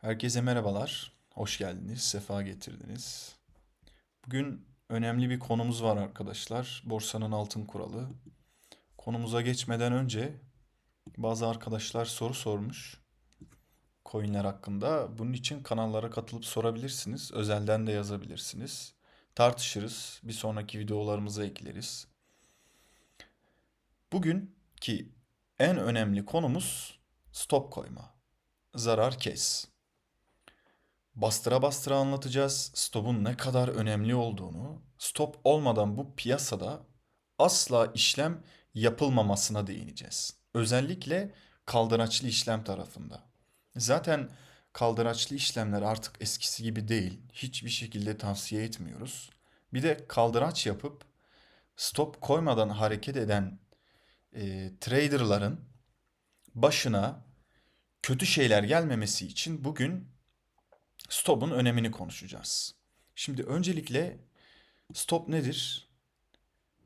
Herkese merhabalar. Hoş geldiniz, sefa getirdiniz. Bugün önemli bir konumuz var arkadaşlar. Borsanın altın kuralı. Konumuza geçmeden önce bazı arkadaşlar soru sormuş coinler hakkında. Bunun için kanallara katılıp sorabilirsiniz. Özelden de yazabilirsiniz. Tartışırız. Bir sonraki videolarımıza ekleriz. Bugünkü en önemli konumuz stop koyma. Zarar kes. Bastıra bastıra anlatacağız. Stop'un ne kadar önemli olduğunu, stop olmadan bu piyasada asla işlem yapılmamasına değineceğiz. Özellikle kaldıraçlı işlem tarafında. Zaten kaldıraçlı işlemler artık eskisi gibi değil. Hiçbir şekilde tavsiye etmiyoruz. Bir de kaldıraç yapıp stop koymadan hareket eden e, traderların başına kötü şeyler gelmemesi için bugün stop'un önemini konuşacağız. Şimdi öncelikle stop nedir?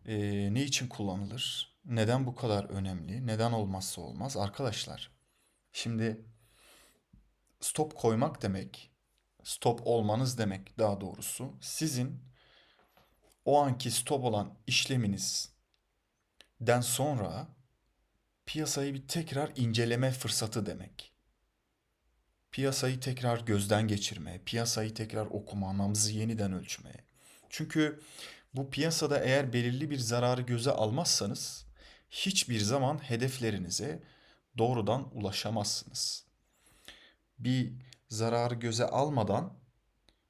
Ee, ne için kullanılır? Neden bu kadar önemli? Neden olmazsa olmaz? Arkadaşlar, şimdi stop koymak demek, stop olmanız demek daha doğrusu sizin o anki stop olan işleminizden sonra piyasayı bir tekrar inceleme fırsatı demek piyasayı tekrar gözden geçirme, piyasayı tekrar okuma, nabzı yeniden ölçme. Çünkü bu piyasada eğer belirli bir zararı göze almazsanız hiçbir zaman hedeflerinize doğrudan ulaşamazsınız. Bir zararı göze almadan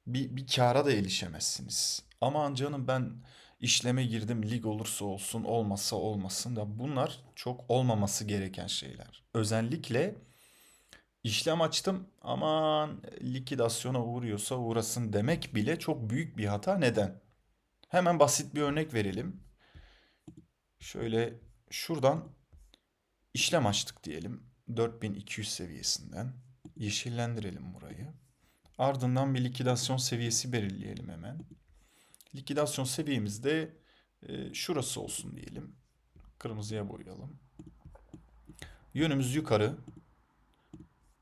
bir, bir kâra da erişemezsiniz. Aman canım ben işleme girdim lig olursa olsun olmazsa olmasın da bunlar çok olmaması gereken şeyler. Özellikle İşlem açtım aman likidasyona uğruyorsa uğrasın demek bile çok büyük bir hata. Neden? Hemen basit bir örnek verelim. Şöyle şuradan işlem açtık diyelim. 4200 seviyesinden. Yeşillendirelim burayı. Ardından bir likidasyon seviyesi belirleyelim hemen. Likidasyon seviyemiz de e, şurası olsun diyelim. Kırmızıya boyayalım. Yönümüz yukarı.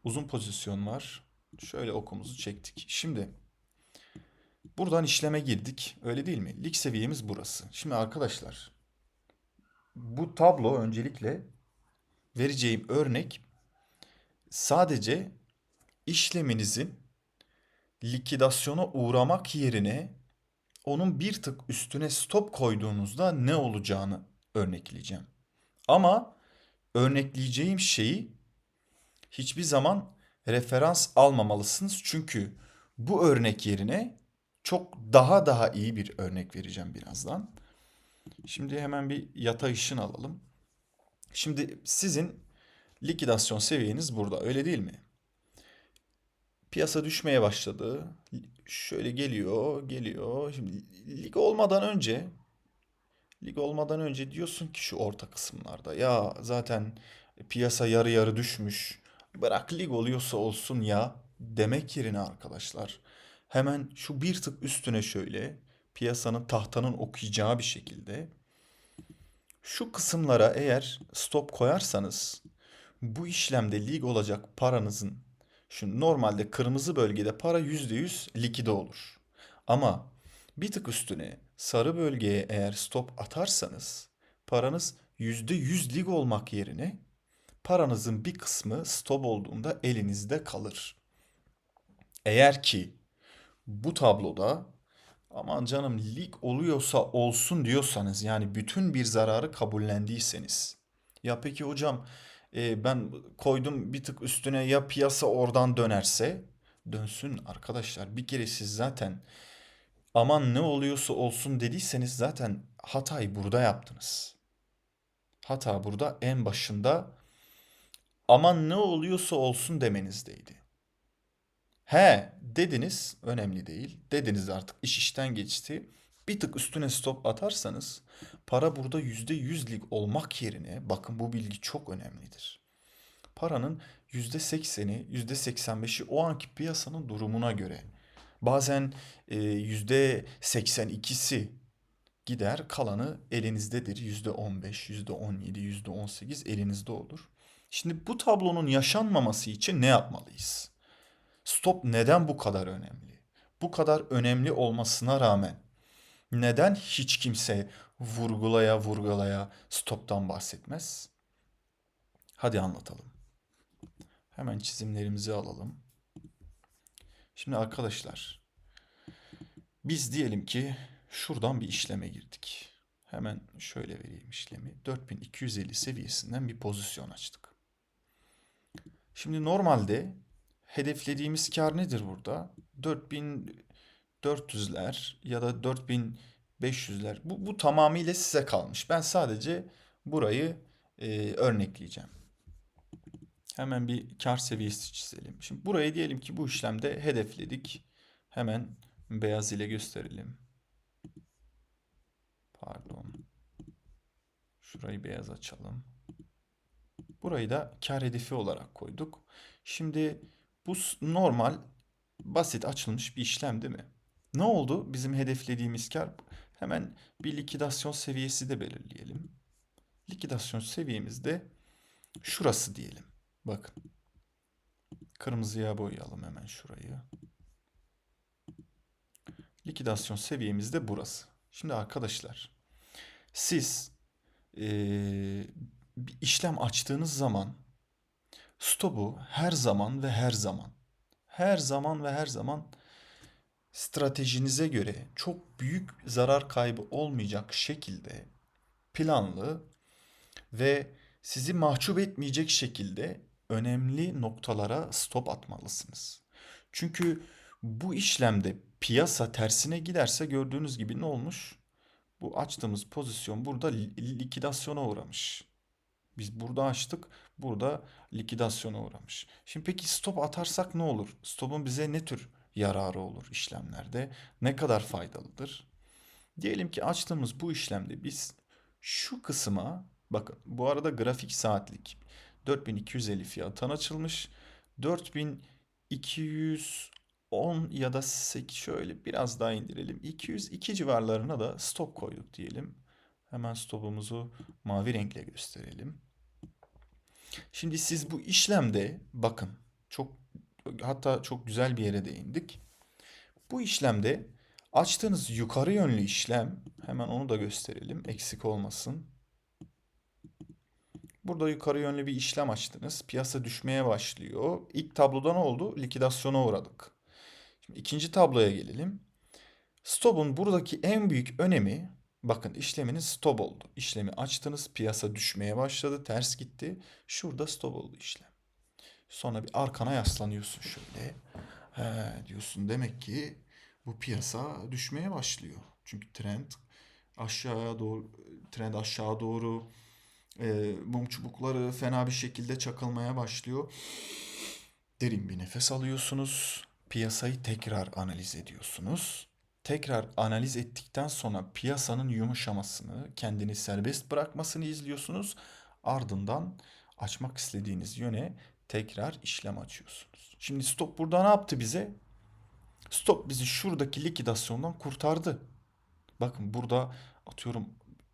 Uzun pozisyon var. Şöyle okumuzu çektik. Şimdi buradan işleme girdik. Öyle değil mi? Lig seviyemiz burası. Şimdi arkadaşlar bu tablo öncelikle vereceğim örnek sadece işleminizin likidasyona uğramak yerine onun bir tık üstüne stop koyduğunuzda ne olacağını örnekleyeceğim. Ama örnekleyeceğim şeyi hiçbir zaman referans almamalısınız. Çünkü bu örnek yerine çok daha daha iyi bir örnek vereceğim birazdan. Şimdi hemen bir yatay ışın alalım. Şimdi sizin likidasyon seviyeniz burada öyle değil mi? Piyasa düşmeye başladı. Şöyle geliyor, geliyor. Şimdi lig olmadan önce lig olmadan önce diyorsun ki şu orta kısımlarda ya zaten piyasa yarı yarı düşmüş. Bırak lig oluyorsa olsun ya demek yerine arkadaşlar hemen şu bir tık üstüne şöyle piyasanın tahtanın okuyacağı bir şekilde şu kısımlara eğer stop koyarsanız bu işlemde lig olacak paranızın şu normalde kırmızı bölgede para %100 likide olur. Ama bir tık üstüne sarı bölgeye eğer stop atarsanız paranız %100 lig olmak yerine paranızın bir kısmı stop olduğunda elinizde kalır. Eğer ki bu tabloda aman canım lig oluyorsa olsun diyorsanız yani bütün bir zararı kabullendiyseniz ya peki hocam e, ben koydum bir tık üstüne ya piyasa oradan dönerse dönsün arkadaşlar bir kere siz zaten aman ne oluyorsa olsun dediyseniz zaten hatayı burada yaptınız. Hata burada en başında aman ne oluyorsa olsun demenizdeydi. He dediniz önemli değil. Dediniz artık iş işten geçti. Bir tık üstüne stop atarsanız para burada yüzde yüzlik olmak yerine bakın bu bilgi çok önemlidir. Paranın yüzde sekseni, yüzde seksen beşi o anki piyasanın durumuna göre. Bazen e, yüzde seksen ikisi gider kalanı elinizdedir. Yüzde on beş, yüzde on yedi, yüzde on sekiz elinizde olur. Şimdi bu tablonun yaşanmaması için ne yapmalıyız? Stop neden bu kadar önemli? Bu kadar önemli olmasına rağmen neden hiç kimse vurgulaya vurgulaya stoptan bahsetmez? Hadi anlatalım. Hemen çizimlerimizi alalım. Şimdi arkadaşlar biz diyelim ki şuradan bir işleme girdik. Hemen şöyle vereyim işlemi. 4250 seviyesinden bir pozisyon açtık. Şimdi normalde hedeflediğimiz kar nedir burada? 4400'ler ya da 4500'ler. Bu, bu tamamıyla size kalmış. Ben sadece burayı e, örnekleyeceğim. Hemen bir kar seviyesi çizelim. Şimdi burayı diyelim ki bu işlemde hedefledik. Hemen beyaz ile gösterelim. Pardon. Şurayı beyaz açalım. Burayı da kar hedefi olarak koyduk. Şimdi bu normal basit açılmış bir işlem değil mi? Ne oldu? Bizim hedeflediğimiz kar hemen bir likidasyon seviyesi de belirleyelim. Likidasyon seviyemiz de şurası diyelim. Bakın. Kırmızıya boyayalım hemen şurayı. Likidasyon seviyemiz de burası. Şimdi arkadaşlar siz ee, bir işlem açtığınız zaman stopu her zaman ve her zaman her zaman ve her zaman stratejinize göre çok büyük zarar kaybı olmayacak şekilde planlı ve sizi mahcup etmeyecek şekilde önemli noktalara stop atmalısınız. Çünkü bu işlemde piyasa tersine giderse gördüğünüz gibi ne olmuş? Bu açtığımız pozisyon burada likidasyona uğramış. Biz burada açtık, burada likidasyona uğramış. Şimdi peki stop atarsak ne olur? Stopun bize ne tür yararı olur işlemlerde? Ne kadar faydalıdır? Diyelim ki açtığımız bu işlemde biz şu kısma bakın bu arada grafik saatlik 4250 fiyattan açılmış. 4210 ya da 8 şöyle biraz daha indirelim. 202 civarlarına da stop koyduk diyelim. Hemen stopumuzu mavi renkle gösterelim. Şimdi siz bu işlemde bakın çok hatta çok güzel bir yere değindik. Bu işlemde açtığınız yukarı yönlü işlem hemen onu da gösterelim eksik olmasın. Burada yukarı yönlü bir işlem açtınız. Piyasa düşmeye başlıyor. İlk tabloda ne oldu? Likidasyona uğradık. Şimdi ikinci tabloya gelelim. Stop'un buradaki en büyük önemi bakın işleminiz stop oldu. İşlemi açtınız. Piyasa düşmeye başladı. Ters gitti. Şurada stop oldu işlem. Sonra bir arkana yaslanıyorsun şöyle. He, diyorsun demek ki bu piyasa düşmeye başlıyor. Çünkü trend aşağıya doğru trend aşağı doğru e, mum çubukları fena bir şekilde çakılmaya başlıyor. Derin bir nefes alıyorsunuz. Piyasayı tekrar analiz ediyorsunuz. Tekrar analiz ettikten sonra piyasanın yumuşamasını, kendini serbest bırakmasını izliyorsunuz. Ardından açmak istediğiniz yöne tekrar işlem açıyorsunuz. Şimdi stop burada ne yaptı bize? Stop bizi şuradaki likidasyondan kurtardı. Bakın burada atıyorum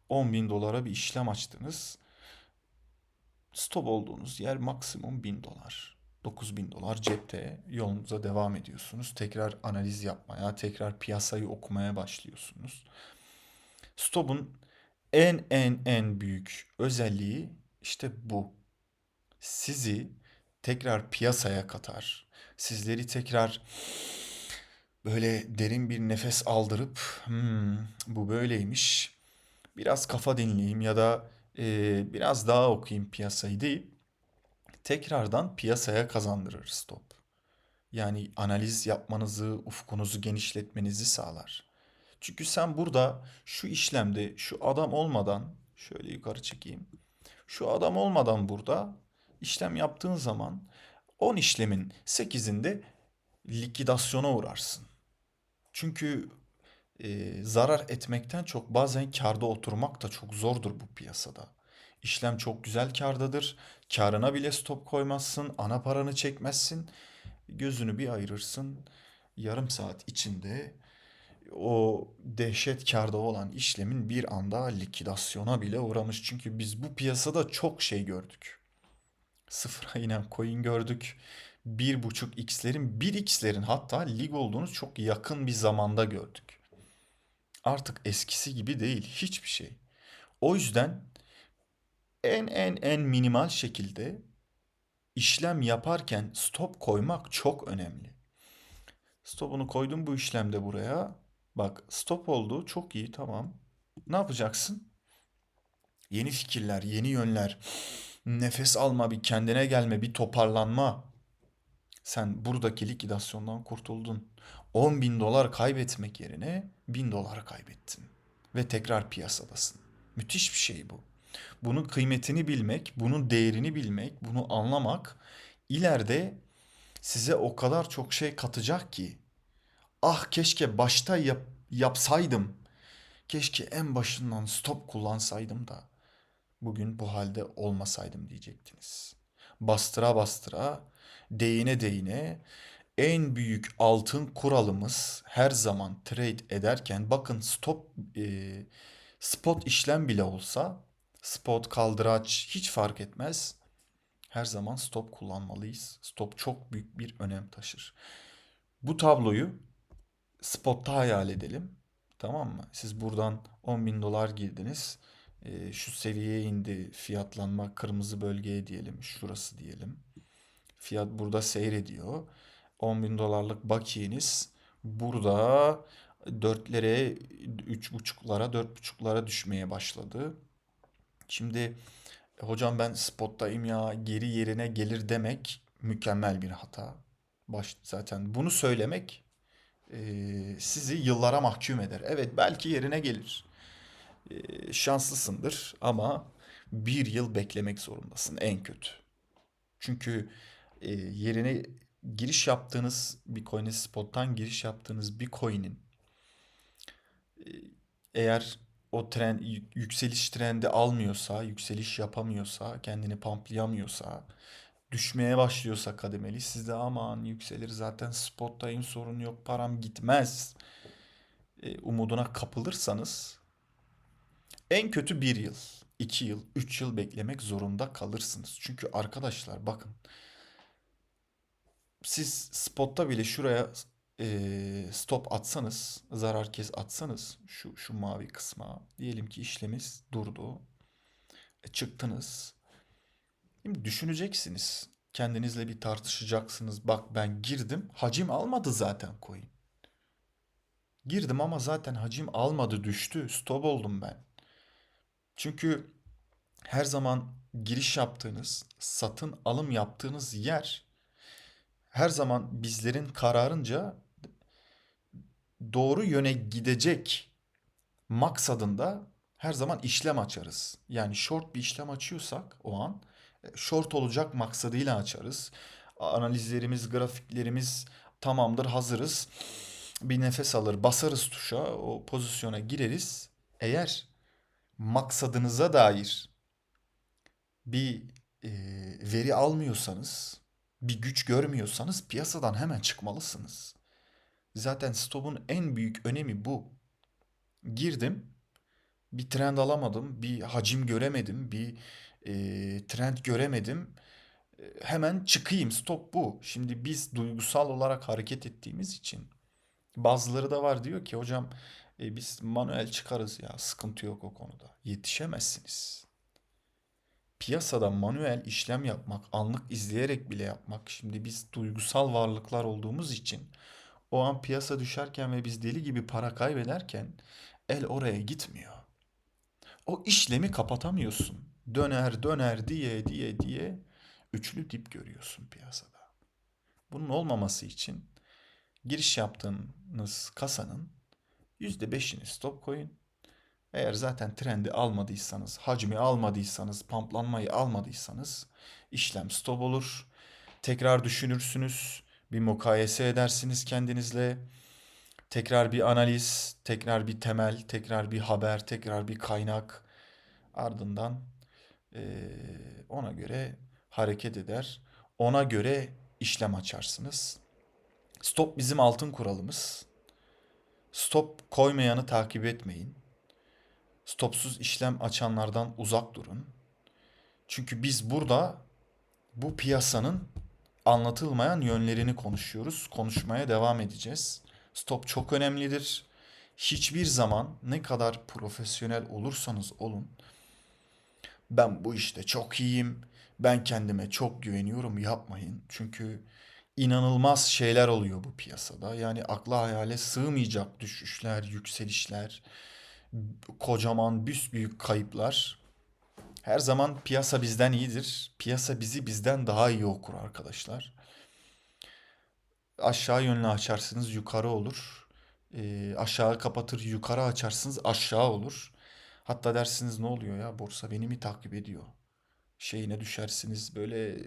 10 bin dolara bir işlem açtınız. Stop olduğunuz yer maksimum 1000 dolar. 9000 dolar cepte yolunuza devam ediyorsunuz. Tekrar analiz yapmaya, tekrar piyasayı okumaya başlıyorsunuz. Stop'un en en en büyük özelliği işte bu. Sizi tekrar piyasaya katar. Sizleri tekrar böyle derin bir nefes aldırıp hmm, bu böyleymiş. Biraz kafa dinleyeyim ya da e, biraz daha okuyayım piyasayı deyip tekrardan piyasaya kazandırır stop. Yani analiz yapmanızı, ufkunuzu genişletmenizi sağlar. Çünkü sen burada şu işlemde şu adam olmadan şöyle yukarı çekeyim. Şu adam olmadan burada işlem yaptığın zaman 10 işlemin 8'inde likidasyona uğrarsın. Çünkü e, zarar etmekten çok bazen karda oturmak da çok zordur bu piyasada. İşlem çok güzel kardadır. Karına bile stop koymazsın. Ana paranı çekmezsin. Gözünü bir ayırırsın. Yarım saat içinde o dehşet karda olan işlemin bir anda likidasyona bile uğramış. Çünkü biz bu piyasada çok şey gördük. Sıfıra inen coin gördük. 1.5x'lerin 1x'lerin hatta lig olduğunu çok yakın bir zamanda gördük. Artık eskisi gibi değil hiçbir şey. O yüzden en en en minimal şekilde işlem yaparken stop koymak çok önemli. Stopunu koydum bu işlemde buraya. Bak stop oldu çok iyi tamam. Ne yapacaksın? Yeni fikirler, yeni yönler, nefes alma, bir kendine gelme, bir toparlanma. Sen buradaki likidasyondan kurtuldun. 10 bin dolar kaybetmek yerine 1000 dolar kaybettin. Ve tekrar piyasadasın. Müthiş bir şey bu. Bunun kıymetini bilmek, bunun değerini bilmek, bunu anlamak ileride size o kadar çok şey katacak ki. Ah keşke başta yap, yapsaydım. Keşke en başından stop kullansaydım da bugün bu halde olmasaydım diyecektiniz. Bastıra bastıra, değine değine en büyük altın kuralımız her zaman trade ederken bakın stop e, spot işlem bile olsa spot kaldıraç hiç fark etmez. Her zaman stop kullanmalıyız. Stop çok büyük bir önem taşır. Bu tabloyu spotta hayal edelim. Tamam mı? Siz buradan 10 bin dolar girdiniz. Ee, şu seviyeye indi fiyatlanma kırmızı bölgeye diyelim. Şurası diyelim. Fiyat burada seyrediyor. 10 bin dolarlık bakiyeniz burada dörtlere, üç buçuklara, dört buçuklara düşmeye başladı. Şimdi "E, hocam ben spottayım ya geri yerine gelir demek mükemmel bir hata. Baş, zaten bunu söylemek e, sizi yıllara mahkum eder. Evet belki yerine gelir. E, şanslısındır ama bir yıl beklemek zorundasın en kötü. Çünkü e, yerine giriş yaptığınız bir coin'e spot'tan giriş yaptığınız bir coin'in e, eğer o trend yükseliş trendi almıyorsa, yükseliş yapamıyorsa, kendini pamplayamıyorsa, düşmeye başlıyorsa kademeli siz de aman yükselir zaten spottayım sorun yok param gitmez e, umuduna kapılırsanız en kötü bir yıl, iki yıl, üç yıl beklemek zorunda kalırsınız. Çünkü arkadaşlar bakın siz spotta bile şuraya stop atsanız, zarar kes atsanız şu şu mavi kısma diyelim ki işlemimiz durdu. E, çıktınız. Şimdi düşüneceksiniz. Kendinizle bir tartışacaksınız. Bak ben girdim. Hacim almadı zaten coin. Girdim ama zaten hacim almadı düştü. Stop oldum ben. Çünkü her zaman giriş yaptığınız, satın alım yaptığınız yer her zaman bizlerin kararınca doğru yöne gidecek maksadında her zaman işlem açarız. Yani short bir işlem açıyorsak o an e, short olacak maksadıyla açarız. Analizlerimiz, grafiklerimiz tamamdır, hazırız. Bir nefes alır, basarız tuşa, o pozisyona gireriz. Eğer maksadınıza dair bir e, veri almıyorsanız, bir güç görmüyorsanız piyasadan hemen çıkmalısınız. Zaten stop'un en büyük önemi bu. Girdim, bir trend alamadım, bir hacim göremedim, bir e, trend göremedim. E, hemen çıkayım, stop bu. Şimdi biz duygusal olarak hareket ettiğimiz için bazıları da var diyor ki hocam e, biz manuel çıkarız ya sıkıntı yok o konuda. Yetişemezsiniz. Piyasada manuel işlem yapmak, anlık izleyerek bile yapmak. Şimdi biz duygusal varlıklar olduğumuz için o an piyasa düşerken ve biz deli gibi para kaybederken el oraya gitmiyor. O işlemi kapatamıyorsun. Döner döner diye diye diye üçlü dip görüyorsun piyasada. Bunun olmaması için giriş yaptığınız kasanın %5'ini stop koyun. Eğer zaten trendi almadıysanız, hacmi almadıysanız, pamplanmayı almadıysanız işlem stop olur. Tekrar düşünürsünüz, bir mukayese edersiniz kendinizle. Tekrar bir analiz, tekrar bir temel, tekrar bir haber, tekrar bir kaynak. Ardından eee, ona göre hareket eder. Ona göre işlem açarsınız. Stop bizim altın kuralımız. Stop koymayanı takip etmeyin. Stopsuz işlem açanlardan uzak durun. Çünkü biz burada bu piyasanın anlatılmayan yönlerini konuşuyoruz. Konuşmaya devam edeceğiz. Stop çok önemlidir. Hiçbir zaman ne kadar profesyonel olursanız olun ben bu işte çok iyiyim. Ben kendime çok güveniyorum yapmayın. Çünkü inanılmaz şeyler oluyor bu piyasada. Yani akla hayale sığmayacak düşüşler, yükselişler, kocaman büsbüyük kayıplar. Her zaman piyasa bizden iyidir. Piyasa bizi bizden daha iyi okur arkadaşlar. Aşağı yönlü açarsınız yukarı olur. Ee, aşağı kapatır yukarı açarsınız aşağı olur. Hatta dersiniz ne oluyor ya borsa beni mi takip ediyor? Şeyine düşersiniz böyle e,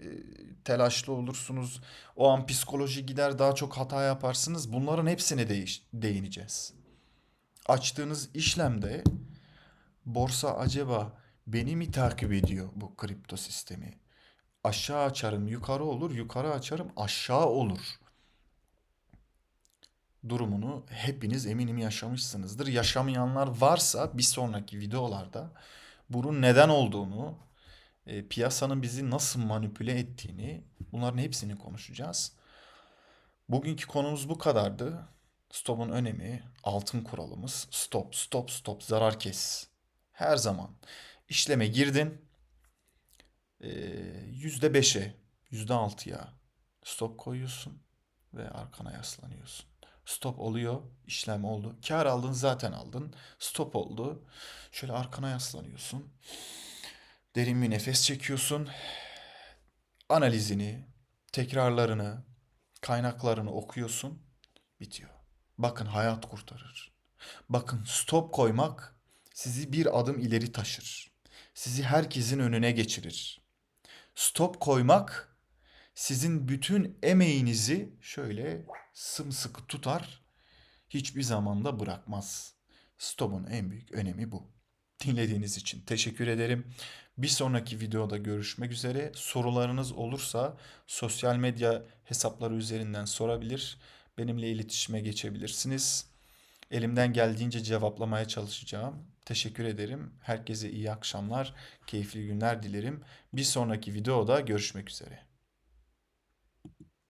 telaşlı olursunuz. O an psikoloji gider daha çok hata yaparsınız. Bunların hepsine değiş, değineceğiz. Açtığınız işlemde borsa acaba beni mi takip ediyor bu kripto sistemi? Aşağı açarım yukarı olur, yukarı açarım aşağı olur. Durumunu hepiniz eminim yaşamışsınızdır. Yaşamayanlar varsa bir sonraki videolarda bunun neden olduğunu, e, piyasanın bizi nasıl manipüle ettiğini bunların hepsini konuşacağız. Bugünkü konumuz bu kadardı. Stop'un önemi, altın kuralımız stop, stop, stop, zarar kes. Her zaman işleme girdin, e, yüzde beşe, yüzde altıya stop koyuyorsun ve arkana yaslanıyorsun. Stop oluyor, işlem oldu. Kar aldın zaten aldın. Stop oldu. Şöyle arkana yaslanıyorsun. Derin bir nefes çekiyorsun. Analizini, tekrarlarını, kaynaklarını okuyorsun. Bitiyor. Bakın hayat kurtarır. Bakın stop koymak sizi bir adım ileri taşır. Sizi herkesin önüne geçirir. Stop koymak sizin bütün emeğinizi şöyle sımsıkı tutar, hiçbir zamanda bırakmaz. Stop'un en büyük önemi bu. Dinlediğiniz için teşekkür ederim. Bir sonraki videoda görüşmek üzere. Sorularınız olursa sosyal medya hesapları üzerinden sorabilir. Benimle iletişime geçebilirsiniz. Elimden geldiğince cevaplamaya çalışacağım. Teşekkür ederim. Herkese iyi akşamlar, keyifli günler dilerim. Bir sonraki videoda görüşmek üzere.